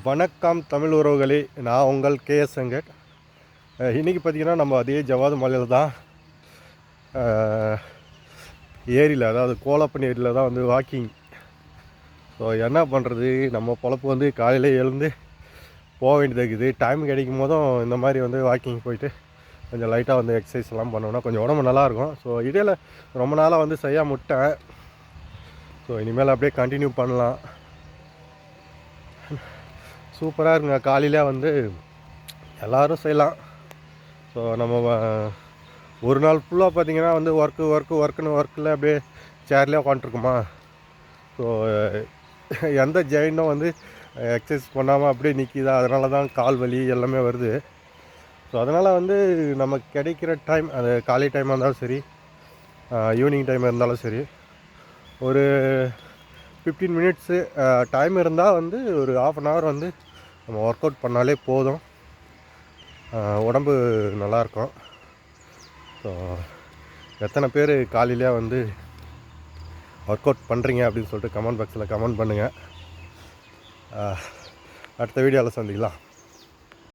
வணக்கம் தமிழ் உறவுகளே நான் உங்கள் கேஎஸ் வெங்கட் இன்றைக்கி இன்னைக்கு பார்த்தீங்கன்னா நம்ம அதே ஜவாது மலையில் தான் ஏரியில் அதாவது கோலப்பன் ஏரியில் தான் வந்து வாக்கிங் ஸோ என்ன பண்ணுறது நம்ம பொழப்பு வந்து காலையில் எழுந்து போக வேண்டியது இருக்குது. டைம் கிடைக்கும் போதும் இந்த மாதிரி வந்து வாக்கிங் போயிட்டு கொஞ்சம் லைட்டாக வந்து எக்ஸசைஸ் எல்லாம் கொஞ்சம் உடம்பு நல்லாயிருக்கும் ஸோ இடையில ரொம்ப நாளாக வந்து செய்ய முட்டேன். ஸோ இனிமேல் அப்படியே கண்டினியூ பண்ணலாம். சூப்பராக இருக்குங்க. காலையில வந்து எல்லோரும் செய்யலாம். ஸோ நம்ம ஒரு நாள் ஃபுல்லாக பார்த்தீங்கன்னா வந்து ஒர்க்கு ஒர்க்கு ஒர்க்குன்னு ஒர்க்கில் அப்படியே சேர்லேயே உட்காந்துருக்குமா? ஸோ எந்த ஜெயினும் வந்து எக்ஸசைஸ் பண்ணாமல் அப்படியே நிற்கிதா அதனால தான் கால் வலி எல்லாமே வருது. ஸோ அதனால் வந்து நமக்கு கிடைக்கிற டைம் அது காலை டைமாக இருந்தாலும் சரி ஈவினிங் டைம் இருந்தாலும் சரி ஒரு ஃபிஃப்டீன் மினிட்ஸு டைம் இருந்தால் வந்து ஒரு ஆஃப் அன் ஹவர் வந்து நம்ம ஒர்க் அவுட் பண்ணாலே போதும். உடம்பு நல்லாயிருக்கும் ஸோ எத்தனை பேர் காலையிலே வந்து ஒர்க் அவுட் பண்ணுறீங்க அப்படின்னு சொல்லிட்டு கமெண்ட் பாக்ஸில் கமெண்ட் பண்ணுங்கள் அடுத்த வீடியோவில் சந்திக்கலாம்.